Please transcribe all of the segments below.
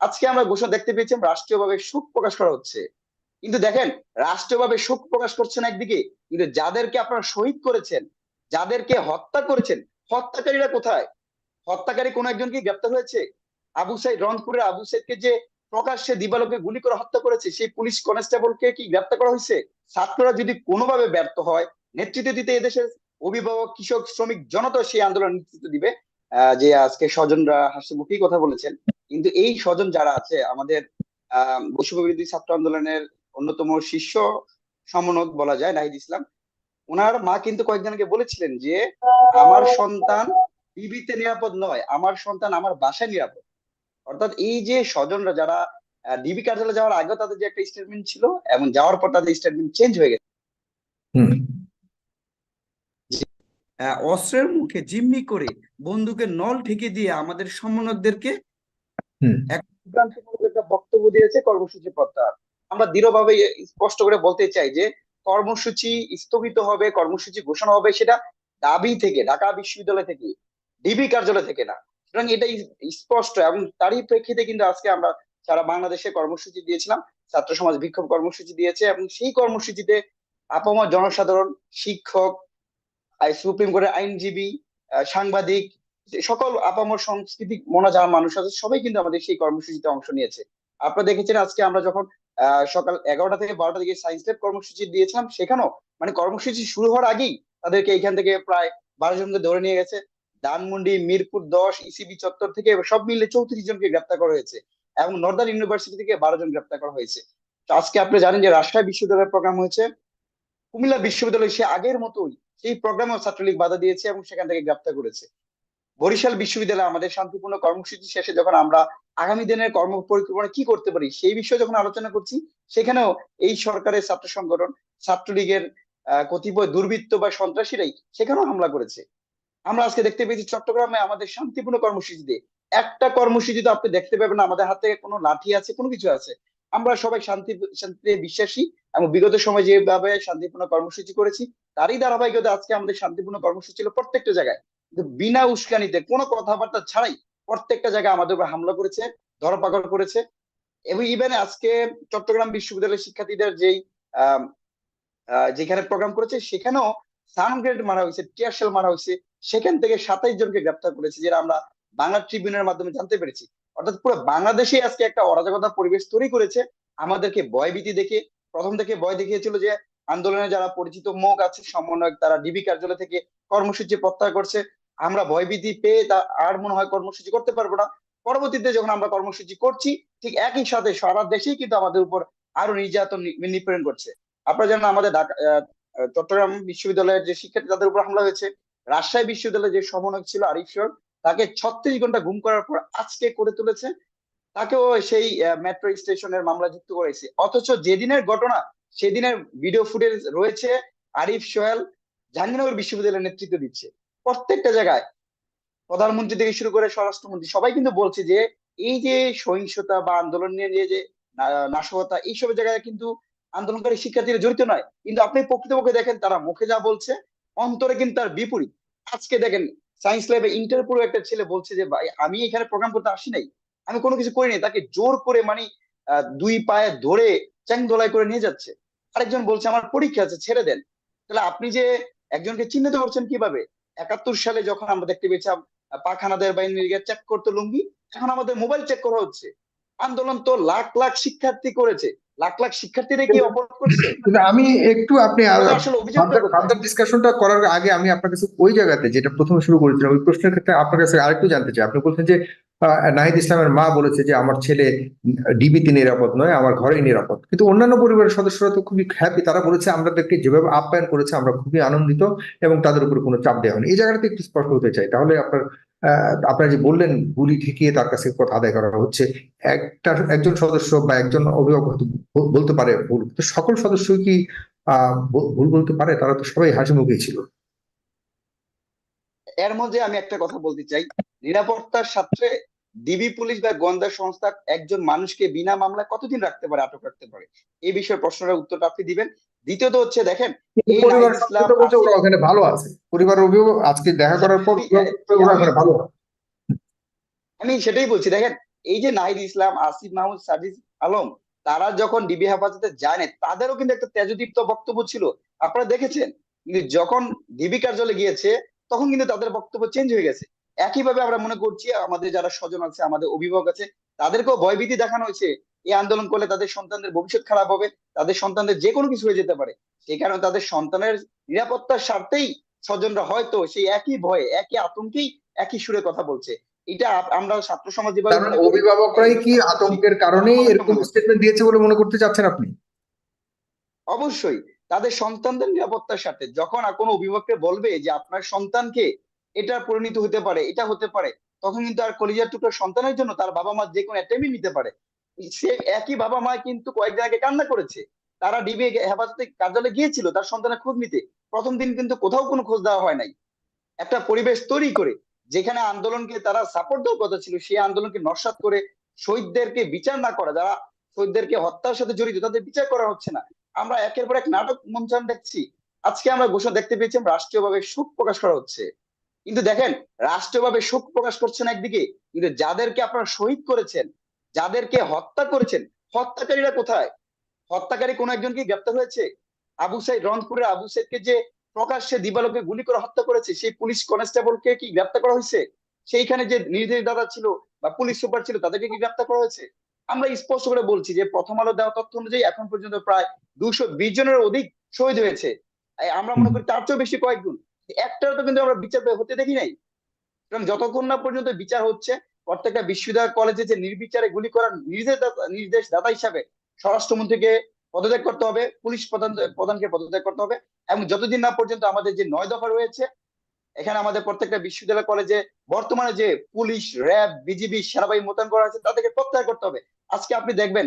আজকে আমরা ঘোষণা দেখতে পেয়েছি রাষ্ট্রীয়ভাবে শোক প্রকাশ করা হচ্ছে। কিন্তু দেখেন, রাষ্ট্রীয়ভাবে শোক প্রকাশ করছেন একদিকে, কিন্তু যাদেরকে আপনারা শহীদ করেছেন, যাদেরকে হত্যা করেছেন, হত্যাকারীরা কোথায়? হত্যাকারী কোন একজন কি গ্রেপ্তার হয়েছে? আবু সাইদ, রংপুরের আবু সাইদকে যে প্রকাশ্যে দিবালোকে গুলি করে হত্যা করেছে, সেই পুলিশ কনস্টেবলকে কি গ্রেপ্তার করা হয়েছে? ছাত্ররা যদি কোনোভাবে ব্যর্থ হয়, নেতৃত্ব দিতে এদেশের অভিভাবক, কৃষক, শ্রমিক, জনতা সেই আন্দোলন নেতৃত্ব দিবে। যে আজকে স্বজনরা হাসি কথা বলেছেন। কিন্তু এই স্বজন যারা আছে আমাদের আহ বৈষম্য ছাত্র আন্দোলনের অন্যতম শীর্ষ সমন্বয়ক বলা যায় নাহিদ ইসলাম ওনার মা কিন্তু কয়েকজন কয়েকজনকে বলেছিলেন যে আমার সন্তান ডিবিতে নিরাপদ নয় আমার সন্তান আমার বাসায় নিরাপদ। অর্থাৎ এই যে স্বজনরা যারা ডিবি কার্যালয়ে যাওয়ার আগে তাদের যে একটা স্টেটমেন্ট ছিল এবং যাওয়ার পর তাদের স্টেটমেন্ট চেঞ্জ হয়ে গেছে। অস্ত্রের মুখে জিম্মি করে বন্দুকের নল ঠেকে দিয়ে আমাদের সমন্বয়কদেরকে একটা বক্তব্য দিয়েছে কর্মসূচি প্রত্যাহার। আমরা দৃঢ়ভাবে স্পষ্ট করে বলতে চাই যে, কর্মসূচি স্থগিত হবে, কর্মসূচি ঘোষণা হবে সেটা দাবি থেকে, ঢাকা বিশ্ববিদ্যালয় থেকে, ডিবি কার্যালয় থেকে না। সুতরাং এটা স্পষ্ট এবং তারই প্রেক্ষিতে কিন্তু আজকে আমরা সারা বাংলাদেশে কর্মসূচি দিয়েছিলাম, ছাত্র সমাজ বিক্ষোভ কর্মসূচি দিয়েছে এবং সেই কর্মসূচিতে আপামর জনসাধারণ, শিক্ষক সুপ্রিম কোর্টের আইনজীবী সাংবাদিক সকল আপামর সংস্কৃতি মনা যারা মানুষ আছে, সবাই কিন্তু আমাদের সেই কর্মসূচিতে অংশ নিয়েছে। আপনারা দেখেছেন আজকে আমরা যখন সকাল এগারোটা থেকে বারোটা থেকে সায়েন্স ল্যাব কর্মসূচি দিয়েছিলাম, সেখানেও মানে কর্মসূচি শুরু হওয়ার আগেই তাদেরকে এখান থেকে প্রায় বারো জনকে ধরে নিয়ে গেছে। ধানমন্ডি, মিরপুর দশ ইসিবি চত্বর থেকে সব মিলে চৌত্রিশ জনকে গ্রেপ্তার করা হয়েছে এবং নর্দার্ন ইউনিভার্সিটি থেকে বারো জন গ্রেপ্তার করা হয়েছে। তো আজকে আপনি জানেন যে রাজশাহী বিশ্ববিদ্যালয়ের প্রোগ্রাম হয়েছে। কুমিল্লা বিশ্ববিদ্যালয় সে আগের মতোই সেই প্রোগ্রামেও ছাত্রলীগ বাধা দিয়েছে এবং সেখান থেকে গ্রেপ্তার করেছে। বরিশাল বিশ্ববিদ্যালয়ে আমাদের শান্তিপূর্ণ কর্মসূচি শেষে যখন আমরা আগামী দিনের কর্ম পরিকল্পনা কি করতে পারি, সেই বিষয়ে যখন আলোচনা করছি, সেখানেও এই সরকারের ছাত্র সংগঠন, ছাত্রলীগের কতিপয় দুর্বৃত্ত বা সন্ত্রাসীরাই সেখানেও হামলা করেছে। আমরা আজকে দেখতে পেয়েছি চট্টগ্রামে আমাদের শান্তিপূর্ণ কর্মসূচিতে একটা কর্মসূচি তো আপনি দেখতে পাবেন না, আমাদের হাতে কোনো লাঠি আছে, কোনো কিছু আছে। আমরা সবাই শান্তি, শান্তিতে বিশ্বাসী এবং বিগত সময় যেভাবে শান্তিপূর্ণ কর্মসূচি করেছি, তারই ধারাবাহিকতা আজকে আমাদের শান্তিপূর্ণ কর্মসূচি ছিল প্রত্যেকটা জায়গায়। বিনা উস্কানিতে কোনো কথাবার্তা ছাড়াই প্রত্যেকটা জায়গায় আমাদের উপর হামলা করেছে, ধরপাকড় করেছে এবং ইভেন আজকে চট্টগ্রাম বিশ্ববিদ্যালয়ের শিক্ষার্থীদের যেই যেখানে প্রোগ্রাম করেছে সেখানেও সাউন্ড গ্রেড মারা হয়েছে টিয়ারশেল মারা হয়েছে। সেখান থেকে সাতাইশ জনকে গ্রেপ্তার করেছে, যেটা আমরা বাংলা ট্রিবিউনের মাধ্যমে জানতে পেরেছি। অর্থাৎ পুরো বাংলাদেশে আজকে একটা অরাজকতা পরিবেশ তৈরি করেছে। আমাদেরকে ভয়ভীতি দেখে, প্রথম থেকে ভয় দেখিয়েছিল যে আন্দোলনে যারা পরিচিত মুখ আছে, সমন্বয়ক তারা ডিবি কার্যালয় থেকে কর্মসূচি প্রত্যাহার করছে। আমরা ভয়ভীতি পেয়ে তা আর মনে হয় কর্মসূচি করতে পারব না। পরবর্তীতে যখন আমরা কর্মসূচি করছি, ঠিক একই সাথে সারা দেশেই কিন্তু আমাদের উপর আরও নির্যাতন নিপীড়ন করছে। আপনারা জানেন আমাদের ঢাকা চট্টগ্রাম বিশ্ববিদ্যালয়ের যে শিক্ষার্থী তাদের উপর হামলা হয়েছে, রাজশাহী বিশ্ববিদ্যালয়ের যে সমন্বয়ক ছিল আরিফ সর তাকে ছত্রিশ ঘণ্টা গুম করার পর আজকে করে তুলেছে। তাকেও সেই মেট্রো স্টেশনের মামলা যুক্ত করেছে। অথচ যেদিনের ঘটনা, সেদিনের ভিডিও ফুটেজ রয়েছে আরিফ সোহেল জাহাঙ্গীরনগর বিশ্ববিদ্যালয়ের নেতৃত্ব দিচ্ছে। প্রত্যেকটা জায়গায় প্রধানমন্ত্রী থেকে শুরু করে স্বরাষ্ট্রমন্ত্রী, সবাই কিন্তু বলছে যে এই যে সহিংসতা বা আন্দোলন নিয়ে যে যে নাশকতা এইসব জায়গায় কিন্তু আন্দোলনকারী শিক্ষার্থীরা জড়িত নয়। কিন্তু আপনি প্রকৃতপক্ষে দেখেন, তারা মুখে যা বলছে, অন্তরে কিন্তু তার বিপরীত। আজকে দেখেন সায়েন্স ল্যাবে ইন্টারপুরো একটা ছেলে বলছে যে, ভাই, আমি এখানে প্রোগ্রাম করতে আসি নাই। আমি কোনো কিছু করিনি তাকে জোর করে মানে দুই পায়ে ধরে চ্যাং দোলাই করে নিয়ে যাচ্ছে। আরেকজন বলছে, আমার পরীক্ষা আছে, ছেড়ে দেন। তাহলে আপনি যে একজনকে চিহ্নিত করছেন কীভাবে? একাত্তর সালে যখন আমরা দেখতে পেয়েছি পাখানাদের বাহিনীর চেক করতে লুঙ্গি এখন আমাদের মোবাইল চেক করা হচ্ছে। আন্দোলন তো লাখ লাখ শিক্ষার্থী করেছে। লাখ লাখ শিক্ষার্থীরা কি অপরাধ করছে? আমি একটু আপনি? ফার্দার ডিসকাশনটা করার আগে আমি আপনার কাছে ওই জায়গাতে যেটা প্রথমে শুরু করেছিলাম ওই প্রশ্নের ক্ষেত্রে আপনার কাছে আরেকটু জানতে চাই। আপনি বলছেন যে নাহিদ ইসলামের মা বলেছে যে, আমার ছেলে ডিবিতে নিরাপদ নয়, আমার ঘরেই নিরাপদ। কিন্তু অন্যান্য পরিবারের সদস্যরা তো খুবই হ্যাপি তারা বলেছে, আমাদেরকে যেভাবে আপ্যায়ন করেছে, আমরা খুবই আনন্দিত এবং তাদের উপর কোনো চাপ দেওয়া হয়নি। এই জায়গাটাতে একটু স্পষ্ট হতে চাই। তাহলে আপনার আপনারা যে বললেন, গুলি ঠেকিয়ে তার কাছে কথা আদায় করা হচ্ছে, একটা, একজন সদস্য বা একজন অভিভাবক বলতে পারে ভুল। তো সকল সদস্য কি ভুল বলতে পারে? তারা তো সবাই হাসি মুখেই ছিল। এর মধ্যে আমি একটা কথা বলতে চাই। নিরাপত্তার স্বার্থে ডিবি পুলিশ বা গোয়েন্দা সংস্থা একজন মানুষকে বিনা মামলায় কতদিন রাখতে পারে আটক রাখতে পারে? এই বিষয়ে প্রশ্নের উত্তরটা আপনি দিবেন। দ্বিতীয়ত হচ্ছে দেখেন এই পরিবার ওরা ওখানে ভালো আছে। পরিবারের অভিভাবক আজকে দেখা করার পর ওরা ওখানে ভালো। আমি সেটাই বলছি দেখেন এই যে নাহিদ ইসলাম আসিফ মাহমুদ সাজিদ আলম তারা যখন ডিবি হেফাজতে যায় না তাদেরও কিন্তু একটা তেজদীপ্ত বক্তব্য ছিল। আপনারা দেখেছেন কিন্তু যখন ডিবি কার্যালয়ে গিয়েছে তখন কিন্তু তাদের বক্তব্য চেঞ্জ হয়ে গেছে। একইভাবে আমরা মনে করছি আমাদের যারা স্বজন আছে আমাদের অভিভাবক আছে তাদেরকেও ভয়ভীতি দেখানো হয়েছে। এই আন্দোলন করলে তাদের সন্তানদের ভবিষ্যৎ খারাপ হবে তাদের সন্তানদের যে কোনো কিছু হয়ে যেতে পারে। সেই কারণে তাদের সন্তানের নিরাপত্তার স্বার্থেই স্বজনরা হয়তো সেই একই ভয়ে একই আতঙ্কেই একই সুরে কথা বলছে। এটা আমরা ছাত্র সমাজ কারণ মনে করি, অভিভাবকরাই কি আতঙ্কের কারণেই এরকম স্টেটমেন্ট দিয়েছে বলে মনে করতে চাচ্ছেন আপনি? অবশ্যই। তাদের সন্তানদের নিরাপত্তার সাথে যখন কোনো অভিভাবককে বলবে যে আপনার সন্তানকে এটা পরিণত হতে পারে, এটা হতে পারে, তখন কিন্তু আর কলিজার টুকরো সন্তানের জন্য তার বাবা মা যে কোনো অ্যাটেম্পই নিতে পারে। সে একই বাবা মা কিন্তু কয়েকদিন আগে কান্না করেছে। তারা ডিবি হেফাজতে কার্যালয়ে গিয়েছিল তার সন্তানের খোঁজ নিতে। প্রথম দিন কিন্তু কোথাও কোনো খোঁজ দেওয়া হয় নাই। একটা পরিবেশ তৈরি করে, যেখানে আন্দোলনকে তারা সাপোর্ট দেওয়ার কথা ছিল, সেই আন্দোলনকে নস্বাত করে শহীদদেরকে বিচার না করা, যারা শহীদদেরকে হত্যার সাথে জড়িত, তাদের বিচার করা হচ্ছে না। আমরা একের পর এক নাটক মঞ্চায়ন দেখছি। আজকে আমরা ঘোষণা দেখতে পেয়েছি রাষ্ট্রীয়ভাবে শোক প্রকাশ করা হচ্ছে। কিন্তু দেখেন রাষ্ট্রীয়ভাবে শোক প্রকাশ করছেন একদিকে, কিন্তু যাদেরকে আপনারা শহীদ করেছেন, যাদেরকে হত্যা করেছেন, হত্যাকারীরা কোথায়? হত্যাকারী কোন একজন কি গ্রেপ্তার হয়েছে? আবু সাইদ, রংপুরের আবু সাইদকে যে প্রকাশ্যে দিবালোকে গুলি করে হত্যা করেছে, সেই পুলিশ কনস্টেবলকে কি গ্রেপ্তার করা হয়েছে? সেইখানে যে নির্দেশ দাদা ছিল বা পুলিশ সুপার ছিল, তাদেরকে কি গ্রেপ্তার করা হয়েছে? আমরা স্পষ্ট করে বলছি যে প্রথম আলো দেওয়া তথ্য অনুযায়ী এখন পর্যন্ত প্রায় দুশো বিশ জনের অধিক শহীদ হয়েছে। আমরা মনে করি তার চেয়েও বেশি কয়েক গুণ একটাও তো কিন্তু আমরা বিচার হতে দেখি নাই। কারণ যতক্ষণ না পর্যন্ত বিচার হচ্ছে, প্রত্যেকটা বিশ্ববিদ্যালয় কলেজে যে নির্বিচারে গুলি করার নির্দেশ নির্দেশ দাতা হিসাবে স্বরাষ্ট্রমন্ত্রীকে পদত্যাগ করতে হবে, পুলিশ প্রধান প্রধানকে পদত্যাগ করতে হবে এবং যতদিন না পর্যন্ত আমাদের যে নয় দফা রয়েছে, এখানে আমাদের প্রত্যেকটা বিশ্ববিদ্যালয় কলেজে বর্তমানে যে পুলিশ, র্যাব, বিজিবি, সেনাবাহিনী, মোতায়েন করা আছে তাদেরকে প্রত্যাহার করতে হবে। আজকে আপনি দেখবেন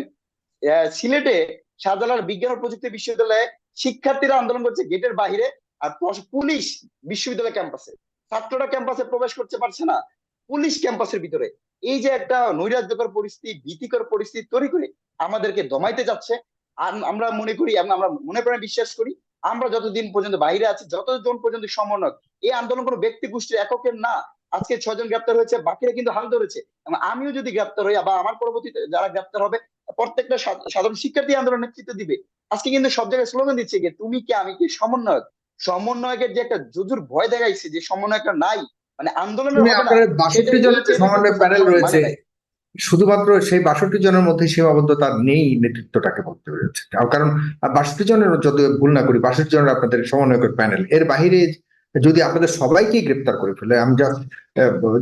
সিলেটে শাহজালাল বিজ্ঞান ও প্রযুক্তি বিশ্ববিদ্যালয়ে শিক্ষার্থীরা আন্দোলন করছে, গেটের বাইরে আর পুলিশ বিশ্ববিদ্যালয় ক্যাম্পাসে। ছাত্ররা ক্যাম্পাসে প্রবেশ করতে পারছে না। পুলিশ ক্যাম্পাসের ভিতরে। এই যে একটা নৈরাজ্যকর পরিস্থিতি, ভীতিকর পরিস্থিতি তৈরি করে আমাদেরকে দমাইতে যাচ্ছে আর আমরা মনে করি আমরা মনে প্রাণে বিশ্বাস করি, আমরা যতদিন পর্যন্ত বাইরে আছি, যতজন পর্যন্ত সমন্বয়ক, এই আন্দোলন কোনো ব্যক্তি গোষ্ঠীর এককের না। আজকে ছজন গ্রেপ্তার হয়েছে, বাকিরা কিন্তু হাল ধরেছে। এবং আমিও যদি গ্রেপ্তার হই, বা আমার পরবর্তীতে যারা গ্রেপ্তার হবে, প্রত্যেকটা সাধারণ শিক্ষার্থী আন্দোলন নেতৃত্ব দিবে। আজকে কিন্তু সব জায়গায় স্লোগান দিচ্ছে যে, তুমি কি? আমি কি? সমন্বয়ক। সমন্বয়কের যে একটা জুজুর ভয় দেখাইছে যে সমন্বয়টা নাই মানে আন্দোলনের বাষট্টি জনের সমন্বয় প্যানেল রয়েছে শুধুমাত্র সেই বাষট্টি জনের মধ্যে সীমাবদ্ধতা নেই নেতৃত্বটাকে বলতে হয়েছে। কারণ বাষট্টি জনের যদি ভুল না করি বাষট্টি জনের আপনাদের সমন্বয়কের প্যানেল এর বাইরে যদি আপনাদের সবাইকেই গ্রেপ্তার করে ফেলে আমি জাস্ট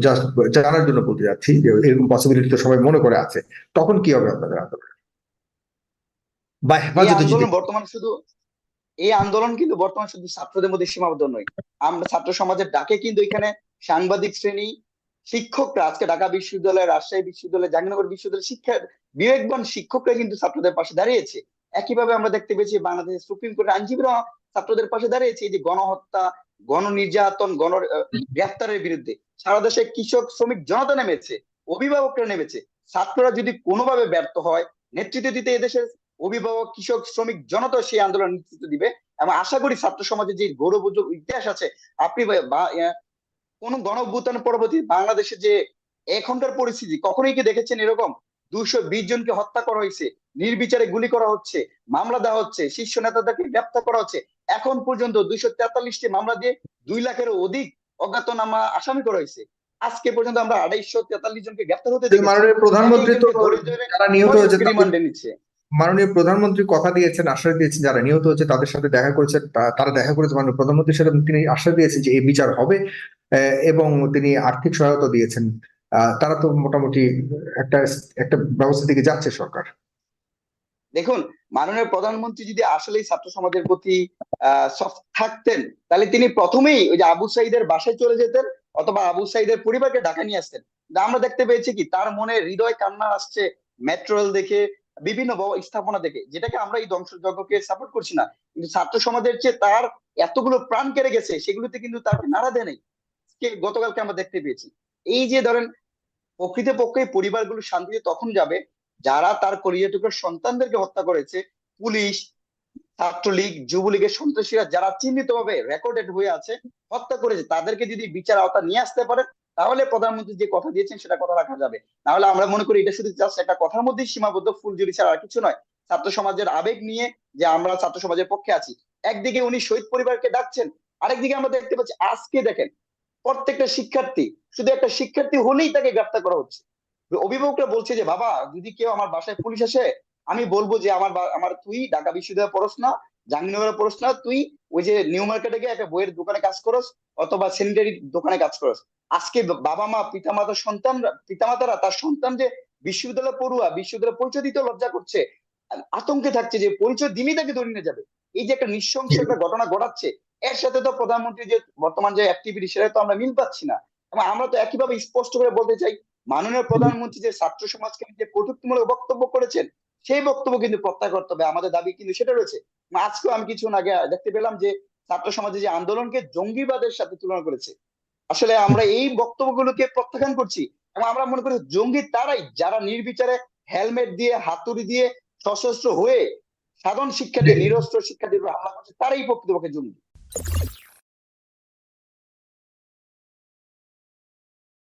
জাস্ট জানার জন্য বলতে যাচ্ছি যে এরকম পসিবিলিটি তো সবাই মনে করে আছে তখন কি হবে আপনাদের আন্দোলন? বা হেফাজতে বর্তমানে শুধু এই আন্দোলন কিন্তু বর্তমানে শুধু ছাত্রদের মধ্যে সীমাবদ্ধ নয়। আমরা ছাত্র সমাজের ডাকে কিন্তু এখানে সাংবাদিক শ্রেণি, শিক্ষকরা, আজকে ঢাকা বিশ্ববিদ্যালয়, রাজশাহী বিশ্ববিদ্যালয়, জাহাঙ্গীরনগর বিশ্ববিদ্যালয় শিক্ষা বিবেকবান শিক্ষকরা কিন্তু ছাত্রদের পাশে দাঁড়িয়েছে। একইভাবে আমরা দেখতে পেয়েছি বাংলাদেশের সুপ্রিম কোর্টের আইনজীবীরা ছাত্রদের পাশে দাঁড়িয়েছে, এই যে গণহত্যা গণ নির্যাতন গণ গ্রেফতারের বিরুদ্ধে। সারা দেশে কৃষক, শ্রমিক, জনতা নেমেছে, অভিভাবকরা নেমেছে। ছাত্ররা যদি কোনোভাবে ব্যর্থ হয়, নেতৃত্ব দিতে এদেশের অভিভাবক কৃষক শ্রমিক জনতা সেই আন্দোলন নেতৃত্ব দিবে এবং আশা করি ছাত্র সমাজের যে গৌরবোজ্জ্বল ইতিহাস আছে আপনি কোন গণ অভ্যুত্থান পরবর্তী বাংলাদেশে যে এখনকার পরিস্থিতি কখনোই কি দেখেছেন এরকম? দুশো বিশ জনকে হত্যা করা হয়েছে নির্বিচারে গুলি করা হচ্ছে মামলা দেওয়া হচ্ছে শীর্ষ নেতাদেরকে গ্রেপ্তার করা হচ্ছে। এখন পর্যন্ত দুইশো তেতাল্লিশটি মামলা দিয়ে দুই লাখের অধিক অজ্ঞাতনামা আসামি করা হয়েছে। আজকে পর্যন্ত আমরা আড়াইশো তেতাল্লিশ জনকে গ্রেপ্তার হতে মাননীয় প্রধানমন্ত্রী তো যারা নিহত হয়েছে নিচ্ছে। মাননীয় প্রধানমন্ত্রী কথা দিয়েছেন, আশ্বাস দিয়েছেন, যারা নিহত হয়েছে তাদের সাথে দেখা করেছেন, তা- তারা দেখা করেছে মাননীয় প্রধানমন্ত্রীর সাথে তিনি আশ্বাস দিয়েছেন যে এই বিচার হবে এবং তিনি আর্থিক সহায়তা দিয়েছেন। তারা তো মোটামুটি একটা একটা ব্যবস্থা দিকে যাচ্ছে সরকার। দেখুন, মাননীয় প্রধানমন্ত্রী যদি আসলেই ছাত্র সমাজের প্রতি থাকতেন, তাহলে তিনি প্রথমেই ওই যে আবু সাইদের বাসায় চলে যেতেন, অথবা আবু সাইদের পরিবারকে ঢাকা নিয়ে আসতেন। আমরা দেখতে পেয়েছি কি, তার মনে হৃদয় কান্না আসছে, মেট্রো রেল দেখে বিভিন্ন স্থাপনা দেখে, যেটাকে আমরা এই ধ্বংসযজ্ঞকে সাপোর্ট করছি না, কিন্তু ছাত্র সমাজের চেয়ে তার এতগুলো প্রাণ কেড়ে গেছে, সেগুলোতে কিন্তু তাকে নাড়া দেয় নাই। গতকালকে আমরা দেখতে পেয়েছি। এই যে ধরেন, প্রকৃতপক্ষে পরিবারগুলো শান্তিতে তখন যাবে, যারা তার কলিজাটুকুর সন্তানদেরকে হত্যা করেছে, পুলিশ, ছাত্রলীগ, যুবলীগের সন্ত্রাসীরা যারা চিহ্নিত ভাবে রেকর্ডেড হয়ে আছে, হত্যা করেছে, তাদেরকে যদি বিচার আওতা নিয়ে আসতে পারে তাহলে প্রধানমন্ত্রী যে কথা দিয়েছেন সেটা কথা রাখা যাবে। না হলে আমরা মনে করি এটা শুধু জাস্ট একটা কথার মধ্যেই সীমাবদ্ধ ফুলজুরি ছাড়া আর কিছু নয়। ছাত্র সমাজের আবেগ নিয়ে যে আমরা ছাত্র সমাজের পক্ষে আছি, একদিকে উনি শহীদ পরিবারকে ডাকছেন, আরেকদিকে আমরা দেখতে পাচ্ছি আজকে দেখেন প্রত্যেকটা শিক্ষার্থী, শুধু একটা শিক্ষার্থী হলেই তাকে গ্রেফতার করা হচ্ছে। অভিভাবকরা বলছে যে, বাবা, যদি কেউ আমার বাসায় পুলিশ আসে, আমি বলব যে আমার আমার তুই ঢাকা বিশ্ববিদ্যালয়ে পড়স না জাহাঙ্গীরনগরে পড়স না তুই ওই যে নিউ মার্কেটে গিয়ে একটা বইয়ের দোকানে কাজ করস অথবা স্যানিটারি দোকানে কাজ করস? আজকে বাবা মা, পিতামাতা, সন্তান, পিতামাতারা, তার সন্তান যে বিশ্ববিদ্যালয় পড়ুয়া বিশ্ববিদ্যালয় পরিচয় দিতে লজ্জা করছে, আতঙ্কে থাকছে যে পরিচয় দিনই তাকে ধরে নিয়ে যাবে। এই যে একটা নৃশংস একটা ঘটনা ঘটাচ্ছে, এর সাথে তো প্রধানমন্ত্রী যে বর্তমান যে অ্যাক্টিভিটি সেটা তো আমরা মিল পাচ্ছি না। এবং আমরা তো একইভাবে স্পষ্ট করে বলতে চাই, মাননীয় প্রধানমন্ত্রী যে ছাত্র সমাজকে যে কটূক্তিমূলক বক্তব্য করেছেন সেই বক্তব্য কিন্তু প্রত্যাহার করতে আমাদের দাবি কিন্তু সেটা রয়েছে। আজকেও আমি কিছুক্ষণ আগে দেখতে পেলাম যে ছাত্র সমাজে যে আন্দোলনকে জঙ্গিবাদের সাথে তুলনা করেছে, আসলে আমরা এই বক্তব্যগুলোকে প্রত্যাখ্যান করছি এবং আমরা মনে করি জঙ্গি তারাই যারা নির্বিচারে হেলমেট দিয়ে, হাতুড়ি দিয়ে সশস্ত্র হয়ে সাধারণ শিক্ষার্থী, নিরস্ত্র শিক্ষার্থীর হামলা করছে, তারাই প্রকৃতপক্ষে জঙ্গি।